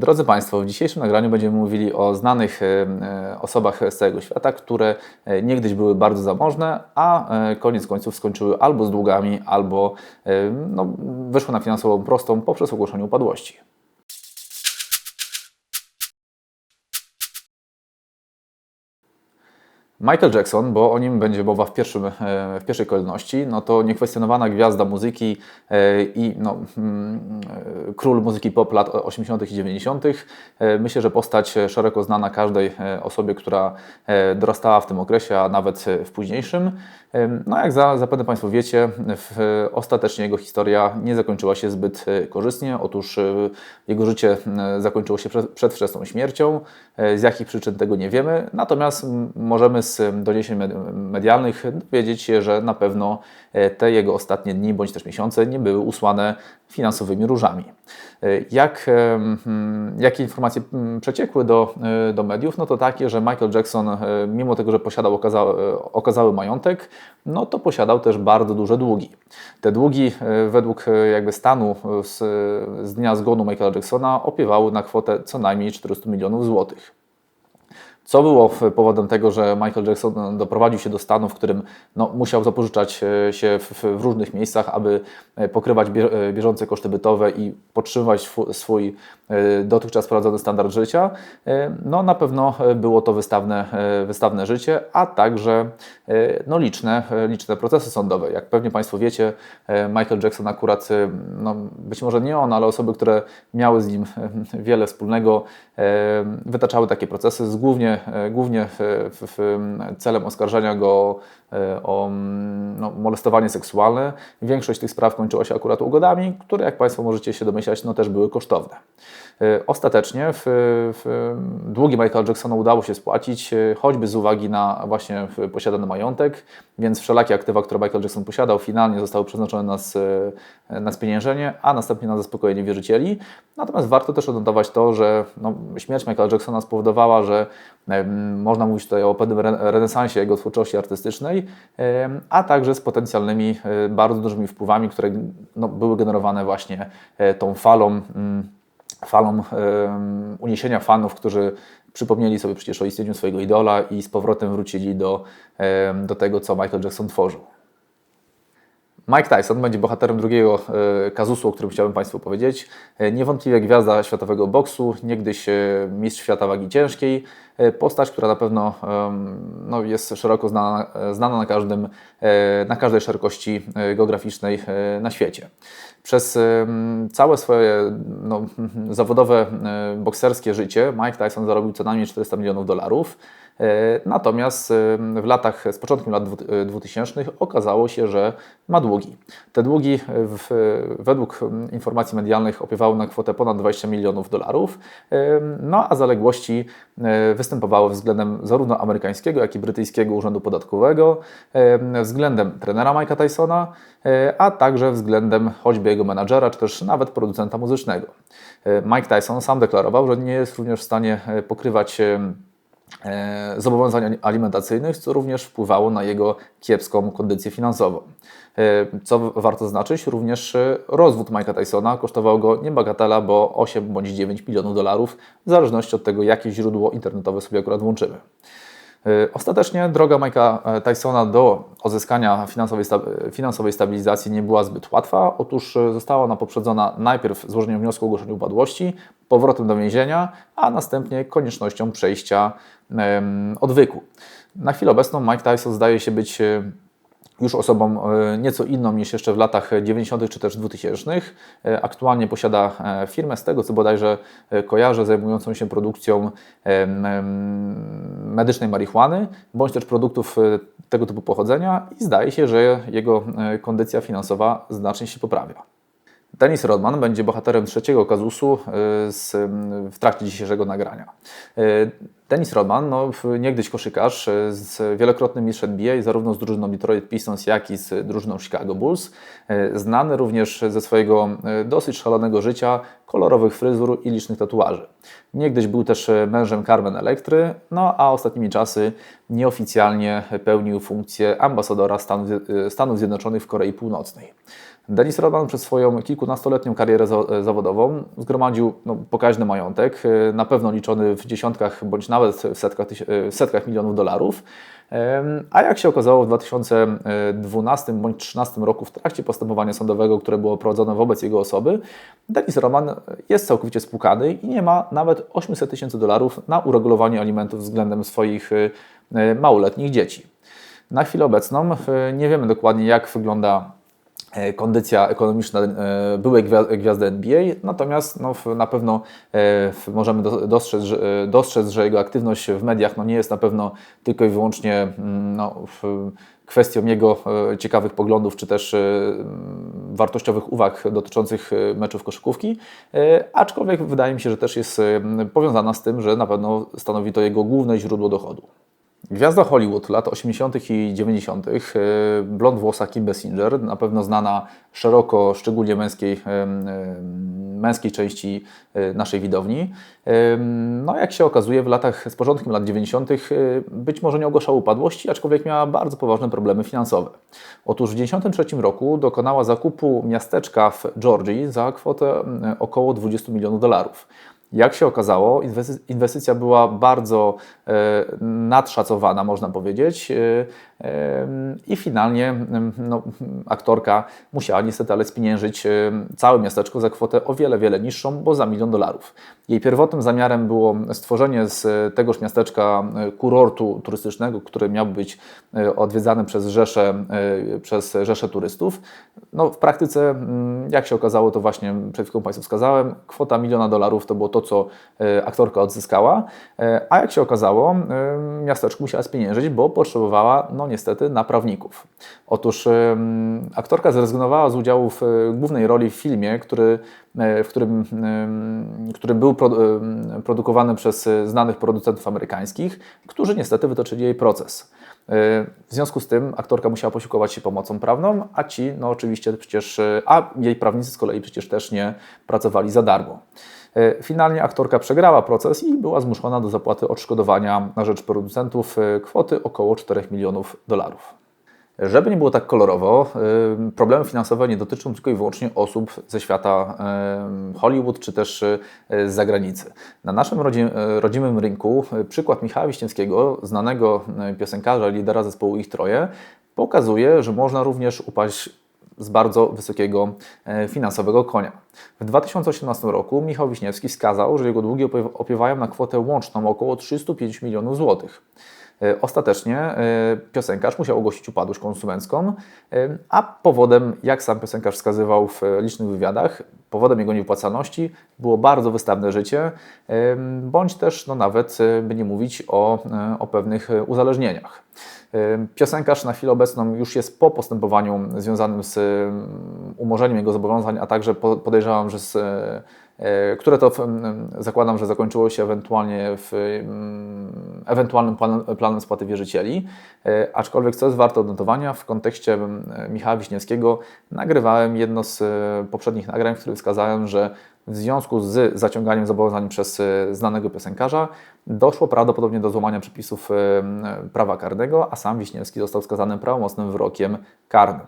Drodzy Państwo, w dzisiejszym nagraniu będziemy mówili o znanych e, osobach z całego świata, które e, niegdyś były bardzo zamożne, a e, koniec końców skończyły albo z długami, albo no, wyszły na finansową prostą poprzez ogłoszenie upadłości. Michael Jackson, bo o nim będzie mowa w, pierwszym, e, w pierwszej kolejności, no to niekwestionowana gwiazda muzyki e, i no, mm, e, król muzyki pop lat 80. i 90. Myślę, że postać szeroko znana każdej osobie, która dorastała w tym okresie, a nawet w późniejszym. No jak za, zapewne Państwo wiecie, w, ostatecznie jego historia nie zakończyła się zbyt korzystnie. Otóż jego życie zakończyło się przed, przedwczesną śmiercią. Z jakich przyczyn tego nie wiemy, natomiast możemy z doniesień medialnych dowiedzieć się, że na pewno e, te jego ostatnie dni bądź też miesiące nie były usłane finansowymi różami. E, jak, hmm, jakie informacje przeciekły do, e, do mediów? No to takie, że Michael Jackson, mimo tego, że posiadał okazały, okazały majątek, no to posiadał też bardzo duże długi. Te długi według jakby stanu z, z dnia zgonu Michaela Jacksona opiewały na kwotę co najmniej 400 milionów złotych. Co było powodem tego, że Michael Jackson doprowadził się do stanu, w którym no, musiał zapożyczać e, się w, w, różnych miejscach, aby e, pokrywać e, bieżące koszty bytowe i podtrzymywać swój dotychczas prowadzony standard życia? No, na pewno było to wystawne, wystawne życie, a także no, liczne, liczne procesy sądowe. Jak pewnie Państwo wiecie, Michael Jackson akurat, no, być może nie on, ale osoby, które miały z nim wiele wspólnego, wytaczały takie procesy z głównie głównie w, w celem oskarżenia go e, o no, molestowanie seksualne. Większość tych spraw kończyła się akurat ugodami, które, jak Państwo możecie się domyślać, no, też były kosztowne. E, ostatecznie w, w długi Michaela Jacksona udało się spłacić, choćby z uwagi na właśnie posiadany majątek, więc wszelakie aktywa, które Michael Jackson posiadał, finalnie zostały przeznaczone na, na spieniężenie, a następnie na zaspokojenie wierzycieli. Natomiast warto też odnotować to, że no, śmierć Michaela Jacksona spowodowała, że można mówić tutaj o pewnym renesansie jego twórczości artystycznej, a także z potencjalnymi e, bardzo dużymi wpływami, które no, były generowane właśnie e, tą falą, mm, falą uniesienia fanów, którzy przypomnieli sobie przecież o istnieniu swojego idola i z powrotem wrócili do, do tego, co Michael Jackson tworzył. Mike Tyson będzie bohaterem drugiego e, kazusu, o którym chciałbym Państwu powiedzieć. E, niewątpliwie gwiazda światowego boksu, niegdyś e, mistrz świata wagi ciężkiej. Postać, która na pewno no, jest szeroko znana, znana na, każdym, na każdej szerokości geograficznej na świecie. Przez całe swoje no, zawodowe bokserskie życie Mike Tyson zarobił co najmniej 400 milionów dolarów. E, natomiast w latach, z początkiem lat 2000 okazało się, że ma długi. Te długi w, według informacji medialnych opiewały na kwotę ponad 20 milionów dolarów, no a zaległości e, występowały względem zarówno amerykańskiego, jak i brytyjskiego urzędu podatkowego, względem trenera Mike'a Tysona, e, a także względem choćby jego menadżera, czy też nawet producenta muzycznego. Mike Tyson sam deklarował, że nie jest również w stanie pokrywać E, zobowiązań alimentacyjnych, co również wpływało na jego kiepską kondycję finansową. E, co warto zaznaczyć, również e, rozwód Mike'a Tysona kosztował go nie bagatela, bo 8 bądź 9 milionów dolarów, w zależności od tego, jakie źródło internetowe sobie akurat włączymy. Y, ostatecznie droga Mike'a e, Tysona do uzyskania finansowej, finansowej stabilizacji nie była zbyt łatwa. Otóż e, została ona poprzedzona najpierw złożeniem wniosku o ogłoszenie upadłości, powrotem do więzienia, a następnie koniecznością przejścia odwyku. Na chwilę obecną Mike Tyson zdaje się być e, już osobą e, nieco inną niż jeszcze w latach 90. czy też 2000. E, aktualnie posiada e, firmę, z tego co bodajże kojarzę, zajmującą się produkcją medycznej marihuany, bądź też produktów tego typu pochodzenia i zdaje się, że jego kondycja finansowa znacznie się poprawia. Dennis Rodman będzie bohaterem trzeciego kazusu w trakcie dzisiejszego nagrania. Dennis Rodman, no, niegdyś koszykarz, e, z wielokrotnym mistrzem NBA, zarówno z drużyną Detroit Pistons, jak i z drużyną Chicago Bulls. E, znany również ze swojego e, dosyć szalonego życia, kolorowych fryzur i licznych tatuaży. Niegdyś był też mężem Carmen Electry, no a ostatnimi czasy nieoficjalnie pełnił funkcję ambasadora Stanów, Stanów Zjednoczonych w Korei Północnej. Denis Rodman przez swoją kilkunastoletnią karierę za- zawodową zgromadził no, pokaźny majątek, na pewno liczony w dziesiątkach bądź nawet w setkach, e, w setkach milionów dolarów. A jak się okazało w 2012 bądź 2013 roku w trakcie postępowania sądowego, które było prowadzone wobec jego osoby, Denis Roman jest całkowicie spłukany i nie ma nawet 800 tysięcy dolarów na uregulowanie alimentów względem swoich e, małoletnich dzieci. Na chwilę obecną e, nie wiemy dokładnie jak wygląda kondycja ekonomiczna e, byłej gwia- gwiazdy NBA, natomiast no, na pewno e, możemy do- dostrzec, e, dostrzec, że jego aktywność w mediach no, nie jest na pewno tylko i wyłącznie mm, no, kwestią jego e, ciekawych poglądów, czy też e, mm, wartościowych uwag dotyczących e, meczów koszykówki, e, aczkolwiek wydaje mi się, że też jest e, powiązana z tym, że na pewno stanowi to jego główne źródło dochodu. Gwiazda Hollywood lat 80. i 90., e, blond włosa Kim Basinger, na pewno znana szeroko, szczególnie męskiej, męskiej części e, naszej widowni. No, jak się okazuje, w latach z początkiem lat 90. e, być może nie ogłaszała upadłości, aczkolwiek miała bardzo poważne problemy finansowe. Otóż w 1993 roku dokonała zakupu miasteczka w Georgii za kwotę około 20 milionów dolarów. Jak się okazało, inwesty- inwestycja była bardzo e, nadszacowana, można powiedzieć, e, e, i finalnie m, no, aktorka musiała niestety ale spieniężyć całe miasteczko za kwotę o wiele, wiele niższą, bo za milion dolarów. Jej pierwotnym zamiarem było stworzenie z tegoż miasteczka kurortu turystycznego, który miał być odwiedzany przez rzesze, przez rzesze turystów. No, w praktyce, mm, jak się okazało, to właśnie przed chwilą Państwu wskazałem, kwota miliona dolarów to było to, co e, aktorka odzyskała, e, a jak się okazało, e, miasteczko musiała spieniężyć, bo potrzebowała, no niestety, naprawników. Otóż em, aktorka zrezygnowała z udziału w głównej roli w filmie, który, w którym, który był produkowany przez znanych producentów amerykańskich, którzy niestety wytoczyli jej proces. W związku z tym aktorka musiała posiłkować się pomocą prawną, a ci, no oczywiście przecież, a jej prawnicy z kolei przecież też nie pracowali za darmo. E, Finalnie aktorka przegrała proces i była zmuszona do zapłaty odszkodowania na rzecz producentów e, kwoty około 4 milionów dolarów. Żeby nie było tak kolorowo, y, problemy finansowe nie dotyczą tylko i wyłącznie osób ze świata Hollywood czy też z zagranicy. Na naszym rodzi- rodzimym rynku przykład Michała Wiśniewskiego, znanego piosenkarza, lidera zespołu Ich Troje, pokazuje, że można również upaść z bardzo wysokiego e, finansowego konia. W 2018 roku Michał Wiśniewski wskazał, że jego długi opie- opiewają na kwotę łączną około 305 milionów złotych. E, Ostatecznie e, piosenkarz musiał ogłosić upadłość konsumencką, e, a powodem, jak sam piosenkarz wskazywał w licznych wywiadach, powodem jego niewypłacalności było bardzo wystawne życie, bądź też no, nawet, by nie mówić o, o pewnych uzależnieniach. Piosenkarz na chwilę obecną już jest po postępowaniu związanym z umorzeniem jego zobowiązań, a także po- podejrzewam, że z, które to mm, zakładam, że zakończyło się ewentualnie w mm, ewentualnym planem, spłaty wierzycieli. E, Aczkolwiek, co jest warte odnotowania, w kontekście mm, Michała Wiśniewskiego nagrywałem jedno z e, poprzednich nagrań, w którym wskazałem, że w związku z zaciąganiem zobowiązań przez e, znanego piosenkarza doszło prawdopodobnie do złamania przepisów e, prawa karnego, a sam Wiśniewski został skazany prawomocnym wyrokiem karnym.